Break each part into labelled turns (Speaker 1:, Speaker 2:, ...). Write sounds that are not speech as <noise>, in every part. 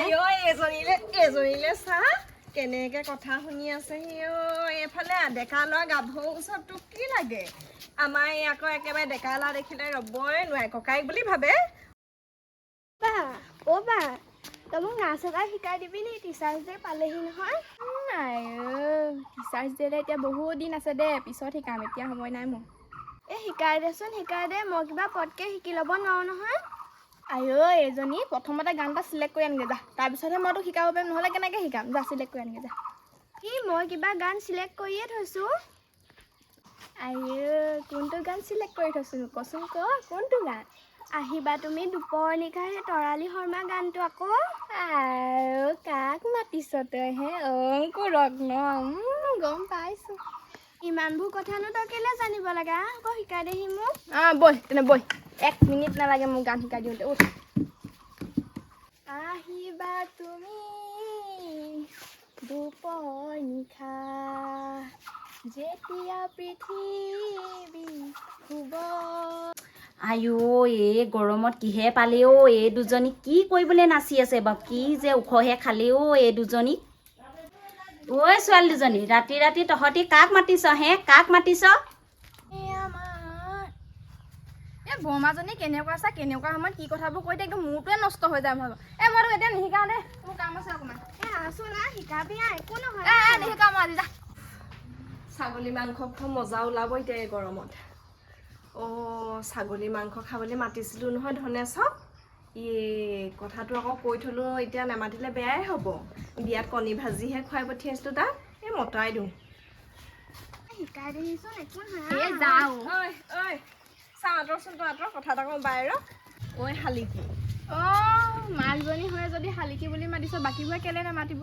Speaker 1: আইঅ এজনীলে এজনীলে চা কেনেকে কথা শুনি আছে সি এইফালে ডেকা ল'ৰা গাভৰুৰ ওচৰত তোক কি লাগে? আমাৰ এই আকৌ একেবাৰে ডেকা ল'ৰা দেখিলে ৰ'বই নোৱাৰে ককাইক বুলি ভাবে।
Speaker 2: বা অ বা তই মোক নাচ এটা শিকাই দিবি নি টিচাৰ্ছ ডে পালেহি নহয়?
Speaker 3: নাই টিচাৰ্ছ ডে'লে এতিয়া বহুত দিন আছে দে পিছত শিকাম এতিয়া সময় নাই মোৰ।
Speaker 2: এই শিকাই দেচোন শিকাই দে মই কিবা পটকে শিকি ল'ব নোৱাৰো নহয়।
Speaker 3: আইঅ এইজনী প্ৰথমতে গান এটা চিলেক্ট কৰি আনগে যা। তাৰপিছতহে মই তোক শিকাব পাৰিম নহ'লে কেনেকৈ শিকাম? যা চিলেক্ট কৰি আনগে যা।
Speaker 2: কি মই কিবা গান চিলেক্ট কৰিয়ে থৈছোঁ।
Speaker 3: আইঅ কোনটো গান চিলেক্ট কৰি থৈছোঁ কচোন ক কোনটো গান?
Speaker 2: আহিবা তুমি দুপৰ নিশা সেই তৰালি শৰ্মা গানটো আকৌ।
Speaker 3: আও কাক মাতিছ তই হে অংকুৰক ন গম পাইছোঁ।
Speaker 2: ইমানবোৰ কথানো তই কেলৈ জানিব লাগে আকৌ শিকাই দেহি মোক।
Speaker 3: অঁ বৈ তেনে বৈ এক মিনিট নালাগে মোক গান শিকাই দিওঁতে উঠ। আহিবা তুমি দুপৰ নিশা। যেতিয়া পৃথিৱী শুব।
Speaker 4: আইঅ এই গৰমত কিহে পালে অ এই দুজনী কি কৰিবলৈ নাচি আছে বাৰু কি যে ওখহে খালে অ এই দুজনী ঐ ছোৱালী দুজনী ৰাতি ৰাতি তহঁতি কাক মাতিছ হে? কাক মাতিছ?
Speaker 3: এই এই বৰমাজনী কেনেকুৱা আছে কেনেকুৱা সময়ত কি কথাবোৰ কৈ দিয়ে একদম মূৰটোৱে নষ্ট হৈ যায় ভাগৰ। এই মই তোক এতিয়া নিশিকাওঁ দেই মোৰ কাম আছে অকণমান।
Speaker 2: এ আছো না শিকাবি একো নহয়।
Speaker 3: এ এ, নিশিকাওঁ মই আজি যা।
Speaker 1: ছাগলী মাংস খোৱা মজা ওলাব এতিয়া এই গৰমত। অঁ ছাগলী মাংস খাবলৈ মাতিছিলোঁ নহয় ধনেশক কথাটো আকৌ কৈ থ'লোঁ এতিয়া নেমাতিলে বেয়াই হ'ব। বিয়াত কণী ভাজিহে খুৱাই পঠিয়াইছিলোঁ তাক এই মতাই দিওঁ।
Speaker 2: শিকাই দেহিচোন একো নহয়
Speaker 3: এই
Speaker 2: আহ।
Speaker 3: যাওঁ।
Speaker 1: ঐ ঐ চাওঁ আঁতৰচোন তই আঁতৰ কথা এটা কওঁ বাইৰ ঐ শালিকি।
Speaker 3: অঁ মাকজনী হৈ যদি শালিকি বুলি মাতিছ বাকীবোৰে কেলৈ নামাতিব?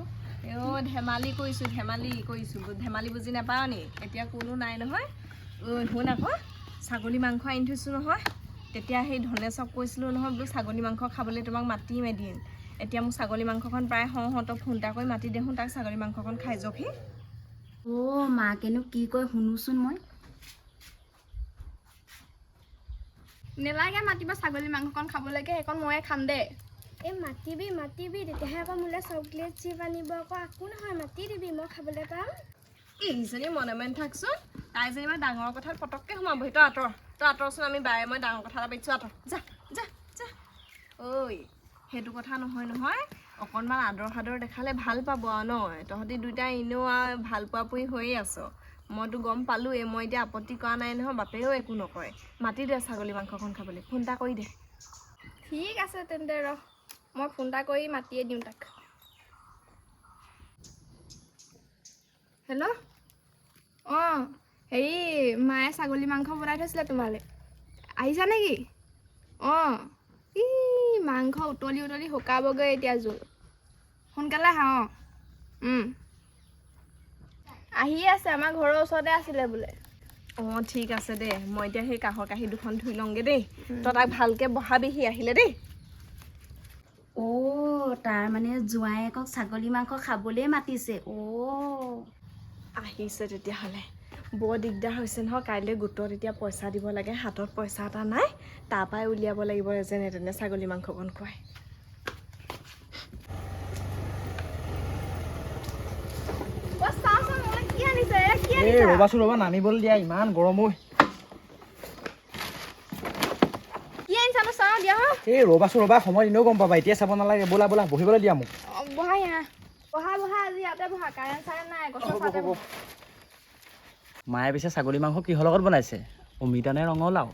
Speaker 1: অ' ধেমালি কৰিছোঁ ধেমালি কৰিছোঁ। ধেমালি বুজি নাপাওঁ নি? এতিয়া কোনো নাই নহয়। ঐ শুন আকৌ ছাগলী মাংস আনি থৈছোঁ নহয়। তেতিয়া সেই ধনেশক কৈছিলোঁ নহয় বোলো ছাগলী মাংস খাবলৈ তোমাক মাতিম এদিন। এতিয়া মোক ছাগলী মাংসখন প্ৰায় হওঁ হওঁ তই ফোন এটা কৰি মাতি দেখোন তাক ছাগলী মাংসখন খাই যাওকহি
Speaker 4: অ' মাকেনো কি কয় শুনোচোন মই।
Speaker 3: নেলাগে মাতিব ছাগলী মাংসকণ খাবলৈকে সেইকণ ময়ে খাম দেই।
Speaker 2: এই মাতিবি মাতিবি তেতিয়াহে আকৌ মোলৈ চকলেট চিপ আনিব আকৌ একো নহয় মাতি দিবি মই খাবলৈ পাম।
Speaker 1: এইজনী মনে মনে থাকচোন তাই যেনিবা ডাঙৰ কথাত পটককৈ সোমাবহি তই আঁতৰ। আঁতৰচোন আমি বাৰে মই ডাঙৰ কথা এটা পাতিছোঁ আঁতৰ। যা যা যা। ঐ সেইটো কথা নহয় নহয়। অকণমান আদৰ সাদৰ দেখালে ভাল পাব আৰু ন? তহঁতি দুইটাই এনেও আৰু ভাল পোৱা পুৰি হৈয়ে আছ। মইতো গম পালোঁৱেই মই এতিয়া আপত্তি কৰা নাই নহয় বাপেৰেও একো নকয়। মাতি দে ছাগলী মাংসখন খাবলৈ ফোন এটা কৰি দে।
Speaker 3: ঠিক আছে তেন্তে ৰ মই ফোন এটা কৰি মাতিয়ে দিওঁ তাক। হেল্ল' অঁ। হেৰি মায়ে ছাগলী মাংস বনাই থৈছিলে তোমালৈ। আহিছা নেকি? অঁ। ই মাংস উতলি উতলি শুকাবগৈ এতিয়া জোল। সোনকালে আহা অঁ। উম। আহি আছে আমাৰ ঘৰৰ ওচৰতে আছিলে বোলে।
Speaker 1: অঁ ঠিক আছে দে মই এতিয়া সেই কাঁহৰ কাঁহী দুখন ধুই লওঁগৈ দেই। তই তাক ভালকৈ বহাবিহি আহিলে দেই।
Speaker 4: অ' তাৰ মানে জোঁৱায়েকক ছাগলী মাংস খাবলৈ মাতিছে। অ'
Speaker 1: আহিছে তেতিয়াহ'লে। বৰ দিগদাৰ হৈছে নহয় কাইলৈ গোটত এতিয়া পইচা দিব লাগে হাতত পইচা এটা নাই তাৰ পৰাই উলিয়াব লাগিব যেনে তেনে ছাগলী মাংসকণ খুৱাই।
Speaker 5: এই ৰ'বাচোন ৰ'বা নামিবলৈ দিয়া ইমান গৰম ঐ। এই ৰ'বাচোন ৰ'বা সময় এনেও গম পাবা এতিয়া চাব নালাগে ব'লা ব'লা বহিবলৈ দিয়া মোক।
Speaker 3: বহা বহা আজি ইয়াতে বহা কাৰেণ্ট চাৰেণ্ট নাই গছৰ
Speaker 5: মায়ে পিছে ছাগলী মাংস কিহৰ লগত বনাইছে? অমিতা নে ৰঙালাও?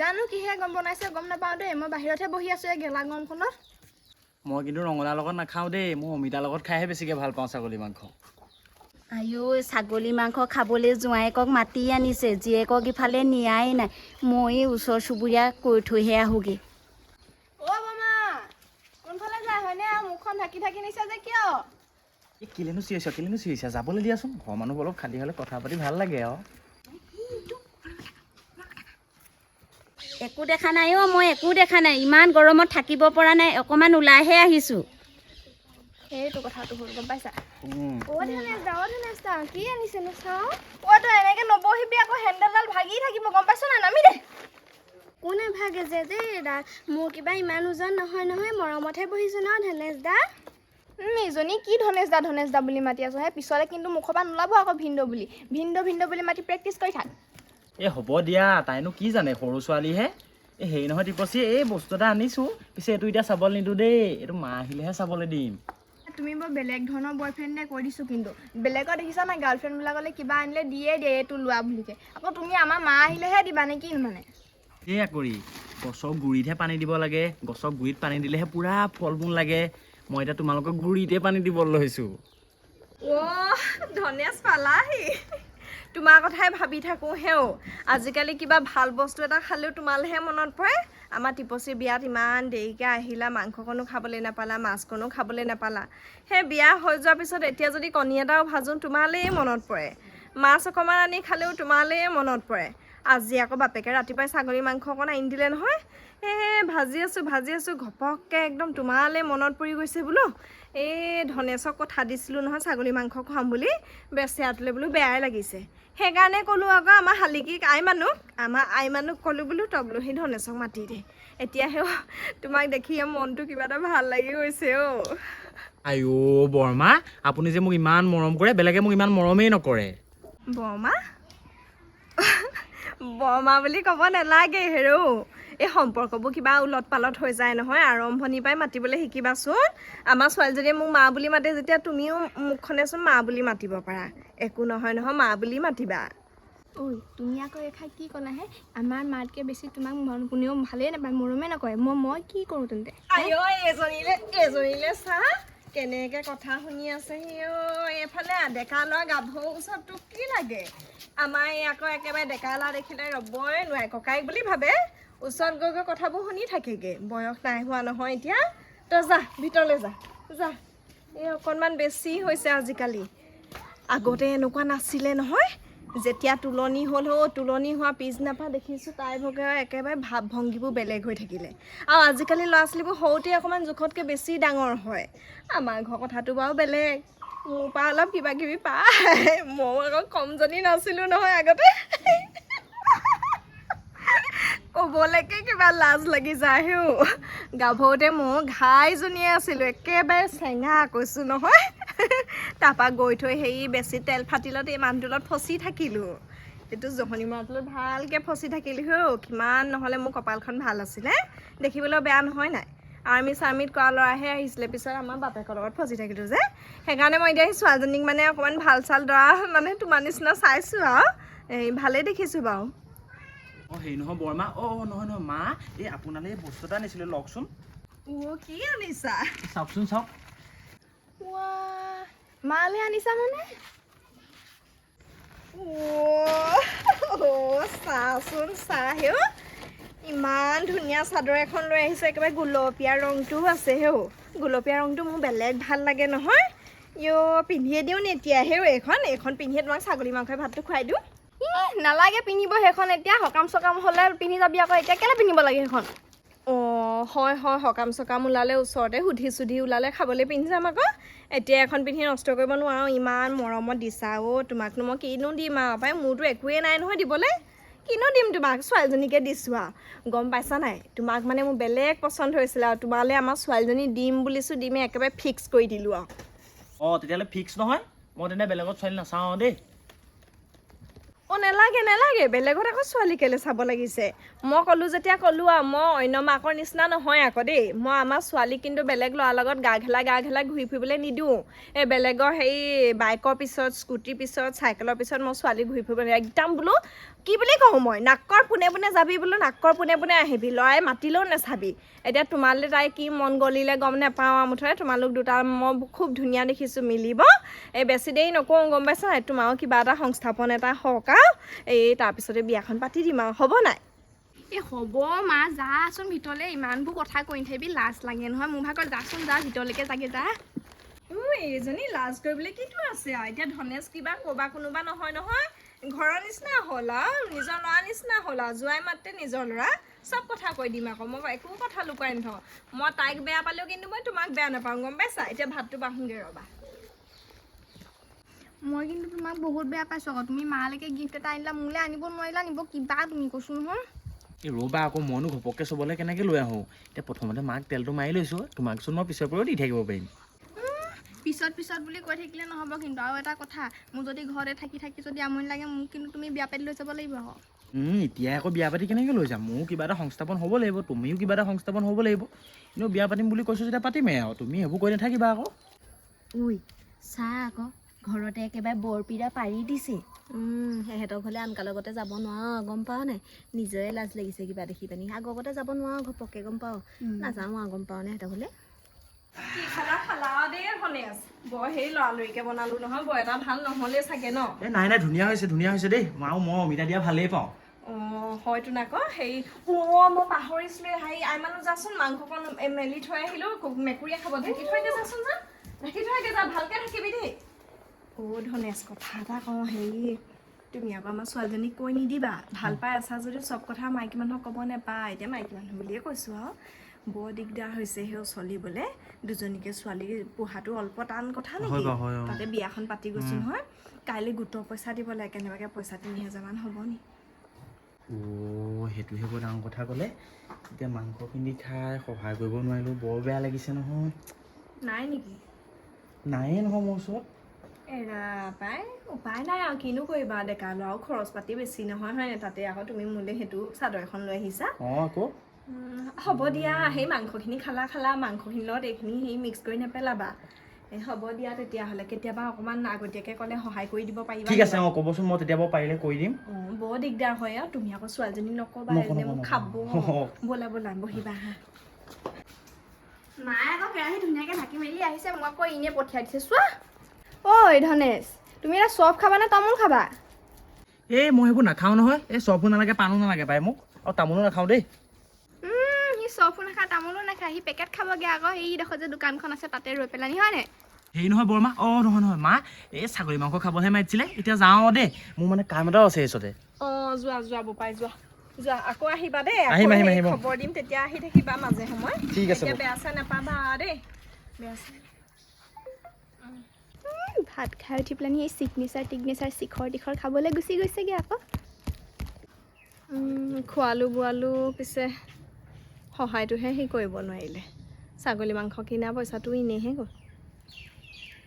Speaker 3: জানো কিহে গম বনাইছে গম নাপাওঁ দেই। মই বাহিৰতহে বহি আছোঁ এই গেলা গৰমখনত
Speaker 5: মই কিন্তু ৰঙালাওৰ লগত নাখাওঁ দেই। মই অমিতাৰ লগত খাইহে বেছিকৈ ভালো পাওঁ ছাগলী মাংস।
Speaker 4: আইঅ ছাগলী মাংস খাবলৈ জোঁৱায়েকক মাতি আনিছে। জীয়েকক ইফালে নিয়াই নাই। মই ওচৰ চুবুৰীয়া কৈ থৈহে আহোগৈ।
Speaker 3: অ' মামা কোনফালে যায়? হয়নে? আৰু মুখখন ঢাকি ঢাকি নিছে যে কিয়?
Speaker 5: এই কেলেনো চিঞৰিছা কেলেনো চিঞৰিছা? যাবলৈ দিয়াচোন। ঘৰৰ মানুহ অলপ খালী হ'লে কথা পাতি ভাল লাগে আৰু।
Speaker 4: একো দেখা নাই অ' মই একো দেখা নাই। ইমান গৰমত থাকিব পৰা নাই অকণমান ওলাইহে আহিছোঁ।
Speaker 3: সেইটো কথাটো হ'ল গম পাইছা?
Speaker 5: উম।
Speaker 2: অ' ধনেশ দা অ' ধনেশ দা কি আনিছেনো চাওঁ?
Speaker 3: অ' তই এনেকে নবহিবি আকৌ হেণ্ডেলডাল ভাগি থাকিব গম পাইছ নাই? নামি দে।
Speaker 2: একো নাভাগে যে দেই দা। মোৰ কিবা ইমান ওজন নহয় নহয়। মৰমতহে বহিছোঁ ন ধনেশ দা?
Speaker 3: ইজনী কি ধনেশ দা ধনেশ দা বুলি মাতি আছো হে পিছলে কিন্তু মুখৰ পৰা নোলাব আকৌ ভিন্দ বুলি। ভিন্দ ভিন্দ বুলি মাতি প্ৰেক্টিচ কৰি থাক।
Speaker 5: এই হ'ব দিয়া তাইনো কি জানে সৰু ছোৱালীহে এই হেৰি নহয় টিপচি এই বস্তু এটা আনিছোঁ। পিছে এইটো এতিয়া চাবলৈ নিদিওঁ দেই এইটো মা আহিলেহে চাবলৈ দিম।
Speaker 3: তুমি বৰ বেলেগ ধৰণৰ বয়ফ্ৰেণ্ডে কৈ দিছোঁ কিন্তু। বেলেগত দেখিছা নাই গাৰ্লফ্ৰেণ্ডবিলাকলৈ কিবা আনিলে দিয়ে দিয়ে এইটো লোৱা বুলিকে। আকৌ তুমি আমাৰ মা আহিলেহে দিবা নে কি মানে?
Speaker 5: সেয়া কৰি গছৰ গুৰিতহে পানী দিব লাগে গছৰ গুৰিত পানী দিলেহে পূৰা ফল মূল লাগে। মই এতিয়া তোমালোকৰ গুৰিতে পানী দিবলৈ লৈছোঁ।
Speaker 1: ধনেশ পালাহি। তোমাৰ কথাই ভাবি থাকোঁ হেও আজিকালি কিবা ভাল বস্তু এটা খালেও তোমালৈহে মনত পৰে। আমাৰ টিপচীৰ বিয়াত ইমান দেৰিকৈ আহিলা মাংসকণো খাবলৈ নাপালা মাছকণো খাবলৈ নাপালা। সেই বিয়া হৈ যোৱাৰ পিছত এতিয়া যদি কণী এটাও ভাজোঁ তোমালৈয়ে মনত পৰে। মাছ অকণমান আনি খালেও তোমালৈয়ে মনত পৰে। আজি আকৌ বাপেকে ৰাতিপুৱাই ছাগলী মাংস অকণ আনি দিলে নহয়। এই ভাজি আছোঁ ভাজি আছোঁ ঘপককৈ একদম তোমালৈ মনত পৰি গৈছে বোলো। এই ধনেশক কথা দিছিলোঁ নহয় ছাগলী মাংস খুৱাম বুলি বেচেৰাটোলৈ বোলো বেয়াই লাগিছে। সেইকাৰণে ক'লোঁ আকৌ আমাৰ শালিকীক আই মানুহ আমাৰ আই মানুহ ক'লোঁ বোলো তই বোলো সেই ধনেশক মাতি দে। এতিয়াহে তোমাক দেখিয়ে মনটো কিবা এটা ভাল লাগি গৈছে অ'
Speaker 5: আইঅ' বৰমা আপুনি যে মোক ইমান মৰম কৰে বেলেগে মোক ইমান মৰমেই নকৰে।
Speaker 1: বৰমা? বৰমা বুলি ক'ব নালাগে হেৰৌ। এই সম্পৰ্কবোৰ কিবা ওলট পালট হৈ যায় নহয় আৰম্ভণিৰ পৰাই মাতিবলৈ শিকিবাচোন। আমাৰ ছোৱালীজনীয়ে মোক মা বুলি মাতে যেতিয়া তুমিও মুখখনেচোন মা বুলি মাতিব পাৰা। একো নহয় নহয় মা বুলি মাতিবা।
Speaker 3: ঐ তুমি আকৌ এখাই কি ক'লাহে আমাৰ মাতকৈ বেছি তোমাক কোনেও ভালেই নাপায় মৰমে নকৰে। মই মই কি কৰোঁ তেন্তে?
Speaker 1: এজনীলে এজনীলে চা। কেনেকে কথা শুনি আছে সি? অ এইফালে ডেকা ল'ৰা গাভৰুৰ ওচৰত কি লাগে? আমাৰ এই আকৌ একেবাৰে ডেকা ল'ৰা দেখিলে ৰ'বই নোৱাৰে ককাইক বুলি ভাবে। ওচৰত গৈ গৈ কথাবোৰ শুনি থাকেগে। বয়স নাই হোৱা নহয় এতিয়া। তই যা ভিতৰলৈ যা। যা। এই অকণমান বেছি হৈছে আজিকালি। আগতে এনেকুৱা নাছিলে নহয়। যেতিয়া তুলনি হ'ল হৌ তুলনি হোৱা পিছদিনাৰ পৰা দেখিছোঁ তাই ভগে একেবাৰে ভাৱ ভংগীবোৰ বেলেগ হৈ থাকিলে। আৰু আজিকালি ল'ৰা ছোৱালীবোৰ সৰুতে অকণমান জোখতকৈ বেছি ডাঙৰ হয়। আমাৰ ঘৰ কথাটো বাৰু বেলেগ। মোৰ পৰা অলপ কিবা কিবি পায়। ময়ো আকৌ কমজনী নাছিলোঁ নহয় আগতে। ক'বলৈকে কিবা লাজ লাগি যায় হেও গাভৰুতে মোৰ ঘাইজনীয়ে আছিলোঁ। একেবাৰে চেঙা কৈছোঁ নহয়। <laughs> তাৰপৰা গৈ থৈ হেৰি বেছি তেল ফাটিলত এই মানুহটোলত ফচি থাকিলোঁ। এইটো জহনি মৰাটোলত ভালকৈ ফচি থাকিলোঁ হেও কিমান নহ'লে মোৰ কপালখন ভাল আছিলে। দেখিবলৈ বেয়া নহয় নাই? আৰ্মি চাৰ্মিত কৰা ল'ৰাহে আহিছিলে পিছত আমাৰ বাপেকৰ লগত ফচি থাকিলোঁ যে। সেইকাৰণে মই এতিয়া সেই ছোৱালীজনীক মানে অকণমান ভাল চাল দৰা মানে তোমাৰ নিচিনা চাইছোঁ আৰু। এই ভালেই দেখিছোঁ বাৰু।
Speaker 5: অঁ হেৰি নহয় বৰমা অঁ নহয় নহয় মা এই আপোনালৈ বস্তু এটা আনিছিলোঁ লওকচোন।
Speaker 1: অ' কি আনিছা?
Speaker 5: চাওকচোন চাওক।
Speaker 3: মালে আনিছা মানে
Speaker 1: চাচোন চাহ হেও ইমান ধুনীয়া চাদৰ এখন লৈ আহিছে একেবাৰে গুলপীয়া ৰংটোও আছে হেও গুলপীয়া ৰংটো মোৰ বেলেগ ভাল লাগে নহয় ইঅ' পিন্ধিয়ে দিওঁ নি এতিয়া হেও এইখন এইখন পিন্ধিয়ে তোমাক ছাগলী মাংসই ভাতটো খুৱাই দিওঁ
Speaker 3: নালাগে পিন্ধিব সেইখন এতিয়া সকাম চকাম হ'লে পিন্ধি যাবি আকৌ এতিয়া কেলৈ পিন্ধিব লাগে সেইখন
Speaker 1: অঁ হয় হয় সকাম চকাম ওলালে ওচৰতে সুধি চুধি ওলালে খাবলৈ পিন্ধি যাম আকৌ। এতিয়া এখন পিন্ধি নষ্ট কৰিব নোৱাৰোঁ ইমান মৰমত দিছা অ' তোমাকনো মই কিনো দিম আৰু পাই মোৰতো একোৱেই নাই নহয় দিবলৈ। কিনো দিম তোমাক ছোৱালীজনীকে দিছোঁ আৰু গম পাইছা নাই? তোমাক মানে মোৰ বেলেগ পচন্দ হৈছিলে আৰু তোমালৈ আমাৰ ছোৱালীজনী দিম বুলিছোঁ দিমে একেবাৰে ফিক্স কৰি দিলোঁ আৰু।
Speaker 5: অঁ তেতিয়াহ'লে ফিক্স নহয় মই তেনে বেলেগত ছোৱালী নাচাওঁ দেই।
Speaker 1: অঁ নেলাগে নেলাগে। বেলেগত আকৌ ছোৱালী কেলৈ চাব লাগিছে? মই ক'লোঁ যেতিয়া ক'লোঁ আৰু মই অন্য মাকৰ নিচিনা নহয় আকৌ দেই। মই আমাৰ ছোৱালীক কিন্তু বেলেগ ল'ৰাৰ লগত গা ঘেলা গা ঘেলা ঘূৰি ফুৰিবলৈ নিদিওঁ। এই বেলেগৰ হেৰি বাইকৰ পিছত স্কুটিৰ পিছত চাইকেলৰ পিছত মই ছোৱালী ঘূৰি ফুৰিব নিদিওঁ। একদম বোলো কি বুলি কওঁ মই? নাকৰ পোনে পোনে যাবি বোলো নাকৰ পোনে পোনে আহিবি। ল'ৰাই মাতিলেও নাচাবি। এতিয়া তোমালৈ তাই কি মন গলিলে গম নাপাওঁ আৰু মুঠতে তোমালোক দুটা মই খুব ধুনীয়া দেখিছোঁ মিলিব। এই বেছি দেৰি নকওঁ গম পাইছা? নাই তোমাৰো কিবা এটা সংস্থাপন এটা হওক আৰু। এই তাৰপিছতে বিয়াখন পাতি দিম আৰু। হ'ব নাই?
Speaker 3: এই হ'ব মা যাচোন ভিতৰলৈ। ইমানবোৰ কথা কৈ নাথাকিবি লাজ লাগে নহয়। মোৰ ভাগত যাচোন যা ভিতৰলৈকে যাগে যা।
Speaker 1: এইজনী লাজ কৰিবলৈ কিটো আছে আৰু? এতিয়া ধনেশ কিবা ক'বা কোনোবা নহয় নহয়। ঘৰৰ নিচিনা হ'ল আৰু নিজৰ ল'ৰা নিচিনা হ'ল আৰু জোৱাই মাতে নিজৰ ল'ৰা। চব কথা কৈ দিম আকৌ মই একো কথা লুকুৱাই নথওঁ মই তাইক বেয়া পালেও কিন্তু মই তোমাক বেয়া নাপাওঁ গম পাইছা? এতিয়া ভাতটো বাঢ়োঁগৈ ৰ'বা।
Speaker 3: মই কিন্তু তোমাক বহুত বেয়া পাইছোঁ আকৌ তুমি মালৈকে গিফ্ট এটা আনিলা মোলৈ আনিব নোৱাৰিলা নিব কিবা তুমি কৈছোঁ নহয়।
Speaker 5: এই ৰ'বা আকৌ মইনো ঘপককৈ চবলৈ কেনেকৈ লৈ আহোঁ? এতিয়া প্ৰথমতে মাক তেলটো মাৰি লৈছোঁ তোমাকচোন মই পিছৰ পৰাও দি থাকিব পাৰিম।
Speaker 3: পিছত পিছত বুলি কৈ থাকিলে নহ'ব কিন্তু আৰু এটা কথা মোৰ যদি ঘৰতে থাকি থাকি যদি আমনি লাগে মোক কিন্তু তুমি বিয়া পাতি লৈ যাব লাগিব আকৌ।
Speaker 5: উম, এতিয়াই আকৌ বিয়া পাতি কেনেকৈ লৈ যাম? মোৰো কিবা এটা সংস্থাপন হ'ব লাগিব তুমিও কিবা এটা সংস্থাপন হ'ব লাগিব। কিন্তু বিয়া পাতিম বুলি কৈছোঁ যেতিয়া পাতিমেই আৰু তুমি সেইবোৰ কৈ নাথাকিবা আকৌ।
Speaker 4: ঐ চাহ আকৌ ঘৰতে একেবাৰে বৰপিৰা পাৰি দিছে।
Speaker 1: সিহঁতৰ ঘৰলৈ আনকাৰ লগতে যাব নোৱাৰো গম পাৱ নাই নিজৰে লাজ লাগিছে কিবা দেখি পানি। আগতে যাব নোৱাৰো ঘপককৈ গম পাওঁ? নাযাওঁ আৰু গম পাওঁ নে সিহঁতৰ ঘৰলৈ? কি খালা? খালা দেই ধনেশ। বৰ সেই লৰালৰিকে বনালো নহয় বৰ এটা ভাল নহ'লে চাগে ন?
Speaker 5: এই নাই নাই ধুনীয়া হৈছে ধুনীয়া হৈছে দেই। আৰু মই অমিতা দিয়া ভালেই পাওঁ।
Speaker 1: অঁ হয়তো নাক হেৰি অঁ মই পাহৰিছিলোঁ হেৰি আইমানো যাচোন মাংসকণ মেলি থৈ আহিলোঁ মেকুৰীয়ে খাব। ঢাকি থৈকে যাচোন যা ঢাকি থৈকে যা ভালকৈ থাকিবি দেই। অ' ধনেশ কথা এটা কওঁ হেৰি তুমি আকৌ আমাৰ ছোৱালীজনীক কৈ নিদিবা। ভাল পাই আছা যদিও চব কথা মাইকী মানুহক ক'ব নেপায়। এতিয়া মাইকী মানুহ বুলিয়ে কৈছোঁ আৰু। বৰ দিগদাৰ হৈছে সেই চলিবলৈ। দুজনীকে ছোৱালী পোহাটো অল্প টান কথা নেকি। তাতে বিয়াখন পাতি গৈছোঁ নহয়। কাইলৈ গোটৰ পইচা দিব লাগে কেনেবাকৈ পইচা তিনি হাজাৰমান হ'ব নি?
Speaker 5: অ' সেইটোহে বৰ ডাঙৰ কথা ক'লে। এতিয়া মাংসখিনি খাই সহায় কৰিব নোৱাৰিলোঁ বৰ বেয়া লাগিছে নহয়।
Speaker 1: নাই নেকি?
Speaker 5: নায়ে নহয় মোৰ ওচৰত।
Speaker 1: এৰা পাই উপায় নাই আৰু কিনো কৰিবা ডেকা ল'ৰাও খৰচ পাতি বেছি নহয় হয় নাই তাতে আকৌ তুমি মোলৈ সেইটো চাদৰ এখন লৈ আহিছা।
Speaker 5: অঁ আকৌ?
Speaker 1: হ'ব দিয়া। সেই মাংসখিনি খালা খালা। মাংসখিনিৰ লগত এইখিনি সেই মিক্স কৰি নেপেলাবা। এই হ'ব দিয়া তেতিয়াহ'লে। কেতিয়াবা অকণমান আগতীয়াকৈ ক'লে সহায় কৰি দিব পাৰিবা
Speaker 5: ঠিক আছে অঁ ক'বচোন মই তেতিয়া বাৰু পাৰিলে কৰি দিম।
Speaker 1: অঁ বৰ দিগদাৰ হয় আৰু। তুমি আকৌ ছোৱালীজনী নক'বা
Speaker 5: নকওঁ,
Speaker 1: মোক। খাব। <laughs> ব'লা ব'লা বহিবা। হা <laughs>
Speaker 3: মায়ে আকৌ কেৰাহী ধুনীয়াকৈ ঢাকি মেলি আহিছে। মোক আকৌ এনেই পঠিয়াই দিছে। চোৱা। ঐ ধনেশ তুমি এটা চপ খাবা নে তামোল খাবা?
Speaker 5: এই মই সেইবোৰ নাখাওঁ নহয়। এই চবো নালাগে পাণো নালাগে। পাই মোক। আৰু তামোলো নাখাওঁ দেই।
Speaker 3: চপো নাখায় তামোলো নাখায় সি পেকেট খাবগৈ আকৌ সেইডোখৰ যে দোকানখন আছে তাতে ৰৈ পেলানি হয় নাই?
Speaker 5: হেৰি নহয় বৰমা অঁ নহয় নহয় মা এই ছাগলী মাংস খাবহে মাতিছিলে এতিয়া যাওঁ দেই মোৰ মানে কাম এটাও আছে এইচতে
Speaker 1: অঁ যোৱা যোৱা বোপাই যোৱা যোৱা আকৌ আহিবা দেই আকৌ
Speaker 5: আহিম, আহিম,
Speaker 1: সেই
Speaker 5: আহিম।
Speaker 1: খবৰ দিম তেতিয়া আহি থাকিবা মাজে সময়।
Speaker 5: ঠিক আছে
Speaker 1: এতিয়া
Speaker 5: বাৰু।
Speaker 1: বেয়া চেয়া নাপাবা দেই বেয়া চেয়া।
Speaker 3: উম, ভাত খাই উঠি পেলানি এই চিগনেচাৰ টিগনেচাৰ শিখৰ তীখৰ খাবলৈ গুচি গৈছেগৈ আকৌ।
Speaker 1: উম, খোৱালো বোৱালো পিছে সহায়টোহে সি কৰিব নোৱাৰিলে। ছাগলী মাংস কিনা পইচাটো এনেইহে গ'ল।